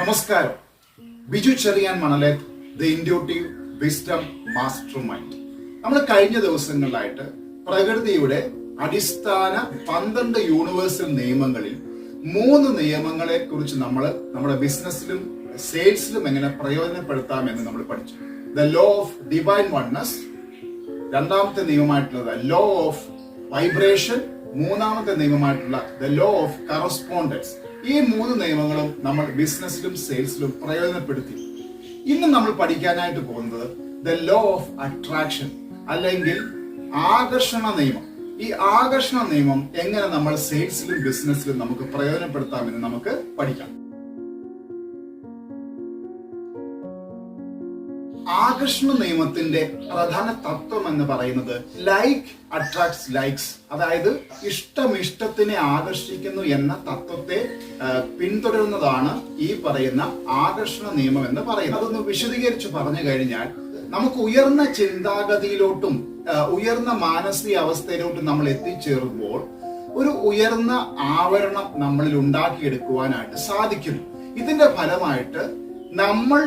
നമസ്കാരം. Biju Cherian Manaleth the intuitive wisdom master mind നമ്മൾ കഴിഞ്ഞ ദിവസങ്ങളിലായിട്ട് പ്രകൃതിയുടെ അടിസ്ഥാന പന്ത്രണ്ട് യൂണിവേഴ്സൽ നിയമങ്ങളിൽ മൂന്ന് നിയമങ്ങളെ കുറിച്ച് നമ്മൾ നമ്മുടെ ബിസിനസ്സിലും സെയിൽസിലും എങ്ങനെ പ്രയോജനപ്പെടുത്താം എന്ന് നമ്മൾ പഠിച്ചു. The law of divine oneness രണ്ടാമത്തെ നിയമമായിട്ടുള്ളത് ലോ ഓഫ് വൈബ്രേഷൻ മൂന്നാമത്തെ നിയമമായിട്ടുള്ള ദ ലോ ഓഫ് കറസ്പോണ്ടൻസ് ഈ മൂന്ന് നിയമങ്ങളും നമ്മൾ ബിസിനസ്സിലും സെയിൽസിലും പ്രയോജനപ്പെടുത്തി. ഇന്ന് നമ്മൾ പഠിക്കാനായിട്ട് പോകുന്നത് ദ ലോ ഓഫ് അട്രാക്ഷൻ അല്ലെങ്കിൽ ആകർഷണ നിയമം. ഈ ആകർഷണ നിയമം എങ്ങനെ നമ്മൾ സെയിൽസിലും ബിസിനസ്സിലും നമുക്ക് പ്രയോജനപ്പെടുത്താമെന്ന് നമുക്ക് പഠിക്കാം. ആകർഷണ നിയമത്തിന്റെ പ്രധാന തത്വം എന്ന് പറയുന്നത് ലൈക്ക് അട്രാക്ട്സ് ലൈക്സ് അതായത് ഇഷ്ടം ഇഷ്ടത്തിനെ ആകർഷിക്കുന്നു എന്ന തത്വത്തെ പിന്തുടരുന്നതാണ് ഈ പറയുന്ന ആകർഷണ നിയമം എന്ന് പറയുന്നത്. അതൊന്ന് വിശദീകരിച്ച് പറഞ്ഞു കഴിഞ്ഞാൽ നമുക്ക് ഉയർന്ന ചിന്താഗതിയിലോട്ടും ഉയർന്ന മാനസിക അവസ്ഥയിലോട്ടും നമ്മൾ എത്തിച്ചേരുമ്പോൾ ഒരു ഉയർന്ന ആവരണം നമ്മളിൽ ഉണ്ടാക്കിയെടുക്കുവാനായിട്ട് സാധിക്കും ഇതിന്റെ ഫലമായിട്ട് നമ്മൾ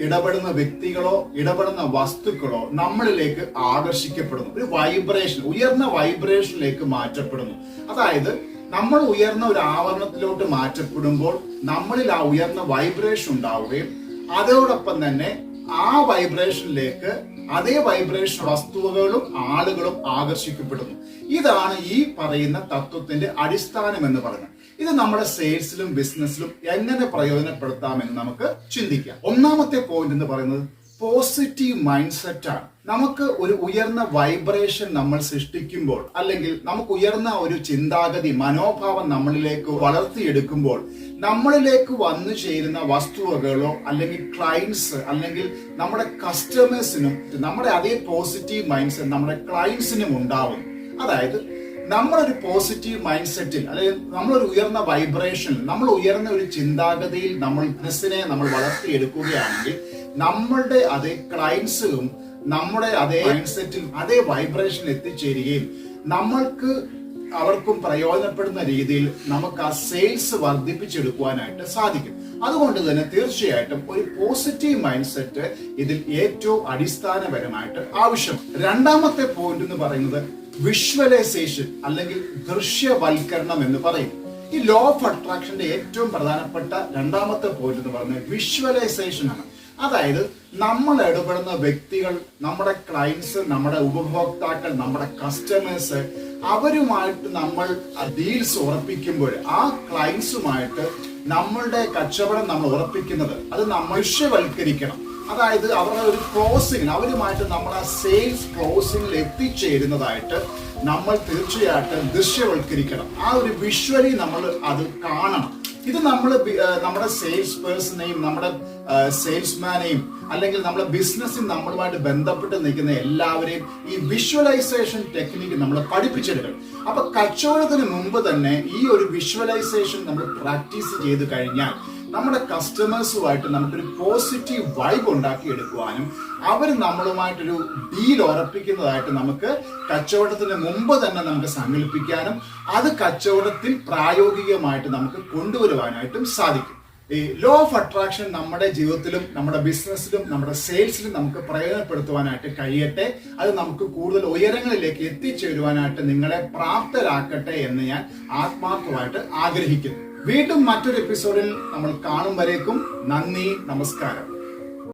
ഇടപെടുന്ന വ്യക്തികളോ ഇടപെടുന്ന വസ്തുക്കളോ നമ്മളിലേക്ക് ആകർഷിക്കപ്പെടുന്നു. ഒരു വൈബ്രേഷൻ ഉയർന്ന വൈബ്രേഷനിലേക്ക് മാറ്റപ്പെടുന്നു. അതായത് നമ്മൾ ഉയർന്ന ഒരു ആവരണത്തിലോട്ട് മാറ്റപ്പെടുമ്പോൾ നമ്മളിൽ ആ ഉയർന്ന വൈബ്രേഷൻ ഉണ്ടാവുകയും അതോടൊപ്പം തന്നെ ആ വൈബ്രേഷനിലേക്ക് അതേ വൈബ്രേഷൻ വസ്തുവകളും ആളുകളും ആകർഷിക്കപ്പെടുന്നു. ഇതാണ് ഈ പറയുന്ന തത്വത്തിന്റെ അടിസ്ഥാനം എന്ന് പറയുന്നത്. ഇത് നമ്മുടെ സെയിൽസിലും ബിസിനസ്സിലും എങ്ങനെ പ്രയോജനപ്പെടുത്താമെന്ന് നമുക്ക് ചിന്തിക്കാം. ഒന്നാമത്തെ പോയിന്റ് എന്ന് പറയുന്നത് പോസിറ്റീവ് മൈൻഡ് സെറ്റ് ആണ്. നമുക്ക് ഒരു ഉയർന്ന വൈബ്രേഷൻ നമ്മൾ സൃഷ്ടിക്കുമ്പോൾ അല്ലെങ്കിൽ നമുക്ക് ഉയർന്ന ഒരു ചിന്താഗതി മനോഭാവം നമ്മളിലേക്ക് വളർത്തിയെടുക്കുമ്പോൾ നമ്മളിലേക്ക് വന്നു ചേരുന്ന വസ്തുവകളോ അല്ലെങ്കിൽ ക്ലയൻസ് അല്ലെങ്കിൽ നമ്മുടെ കസ്റ്റമേഴ്സിനും നമ്മുടെ അതേ പോസിറ്റീവ് മൈൻഡ് സെറ്റ് നമ്മുടെ ക്ലയൻസിനും ഉണ്ടാവും. അതായത് നമ്മളൊരു പോസിറ്റീവ് മൈൻഡ് സെറ്റിൽ അല്ലെങ്കിൽ നമ്മളൊരു ഉയർന്ന വൈബ്രേഷൻ നമ്മൾ ഉയർന്ന ഒരു ചിന്താഗതിയിൽ നമ്മൾ ബിസിനസ്സിനെ നമ്മൾ വളർത്തിയെടുക്കുകയാണെങ്കിൽ നമ്മളുടെ അതേ ക്ലയൻസും നമ്മുടെ അതേ മൈൻഡ് സെറ്റിൽ അതേ വൈബ്രേഷനിൽ എത്തിച്ചേരുകയും നമ്മൾക്ക് അവർക്കും പ്രയോജനപ്പെടുന്ന രീതിയിൽ നമുക്ക് ആ സെയിൽസ് വർദ്ധിപ്പിച്ചെടുക്കുവാനായിട്ട് സാധിക്കും. അതുകൊണ്ട് തന്നെ തീർച്ചയായിട്ടും ഒരു പോസിറ്റീവ് മൈൻഡ് സെറ്റ് ഇതിൽ ഏറ്റവും അടിസ്ഥാനപരമായിട്ട് ആവശ്യം. രണ്ടാമത്തെ പോയിന്റ് എന്ന് പറയുന്നത് വിഷ്വലൈസേഷൻ അല്ലെങ്കിൽ ദൃശ്യവൽക്കരണം എന്ന് പറയും. ഈ ലോ ഓഫ് അട്രാക്ഷന്റെ ഏറ്റവും പ്രധാനപ്പെട്ട രണ്ടാമത്തെ പോയിന്റ് എന്ന് പറയുന്നത് വിഷ്വലൈസേഷൻ ആണ്. അതായത് നമ്മൾ ഇടപെടുന്ന വ്യക്തികൾ നമ്മുടെ ക്ലയൻസ് നമ്മുടെ ഉപഭോക്താക്കൾ നമ്മുടെ കസ്റ്റമേഴ്സ് അവരുമായിട്ട് നമ്മൾ ഡീൽസ് ഉറപ്പിക്കുമ്പോൾ ആ ക്ലയൻസുമായിട്ട് നമ്മളുടെ കച്ചവടം നമ്മൾ ഉറപ്പിക്കുന്നത്. അത് നമ്മൾ ദൃശ്യവൽക്കരിക്കണം. അതായത് അവരുടെ ഒരു ക്ലോസിംഗിന് അവരുമായിട്ട് നമ്മൾ ആ സെയിൽസ് ക്ലോസിംഗിൽ എത്തിച്ചേരുന്നതായിട്ട് നമ്മൾ തീർച്ചയായിട്ടും ദൃശ്യവൽക്കരിക്കണം. ആ ഒരു വിഷ്വലി നമ്മൾ അത് കാണണം. ഇത് നമ്മൾ നമ്മുടെ സെയിൽസ് പേഴ്സണെയും നമ്മുടെ സെയിൽസ്മാനെയും അല്ലെങ്കിൽ നമ്മുടെ ബിസിനസ്സിൽ നമ്മളുമായിട്ട് ബന്ധപ്പെട്ട് നിൽക്കുന്ന എല്ലാവരെയും ഈ വിഷ്വലൈസേഷൻ ടെക്നിക്ക് നമ്മൾ പഠിപ്പിച്ചെടുക്കണം. അപ്പൊ കച്ചവടത്തിന് മുമ്പ് തന്നെ ഈ ഒരു വിഷ്വലൈസേഷൻ നമ്മൾ പ്രാക്ടീസ് ചെയ്ത് കഴിഞ്ഞാൽ നമ്മുടെ കസ്റ്റമേഴ്സുമായിട്ട് നമുക്കൊരു പോസിറ്റീവ് വൈബ് ഉണ്ടാക്കി ഉണ്ടാക്കിയെടുക്കുവാനും അവർ നമ്മളുമായിട്ടൊരു ഡീൽ ഉറപ്പിക്കുന്നതായിട്ട് നമുക്ക് കച്ചവടത്തിന് മുമ്പ് തന്നെ നമുക്ക് സങ്കല്പിക്കാനും അത് കച്ചവടത്തിൽ പ്രായോഗികമായിട്ട് നമുക്ക് കൊണ്ടുവരുവാനായിട്ടും സാധിക്കും. ഈ ലോ ഓഫ് അട്രാക്ഷൻ നമ്മുടെ ജീവിതത്തിലും നമ്മുടെ ബിസിനസ്സിലും നമ്മുടെ സെയിൽസിലും നമുക്ക് പ്രയോജനപ്പെടുത്തുവാനായിട്ട് കഴിയട്ടെ. അത് നമുക്ക് കൂടുതൽ ഉയരങ്ങളിലേക്ക് എത്തിച്ചേരുവാനായിട്ട് നിങ്ങളെ പ്രാപ്തരാക്കട്ടെ എന്ന് ഞാൻ ആത്മാർത്ഥമായിട്ട് ആഗ്രഹിക്കുന്നു. വീണ്ടും മറ്റൊരു എപ്പിസോഡിൽ നമ്മൾ കാണും വരേക്കും. നന്ദി നമസ്കാരം.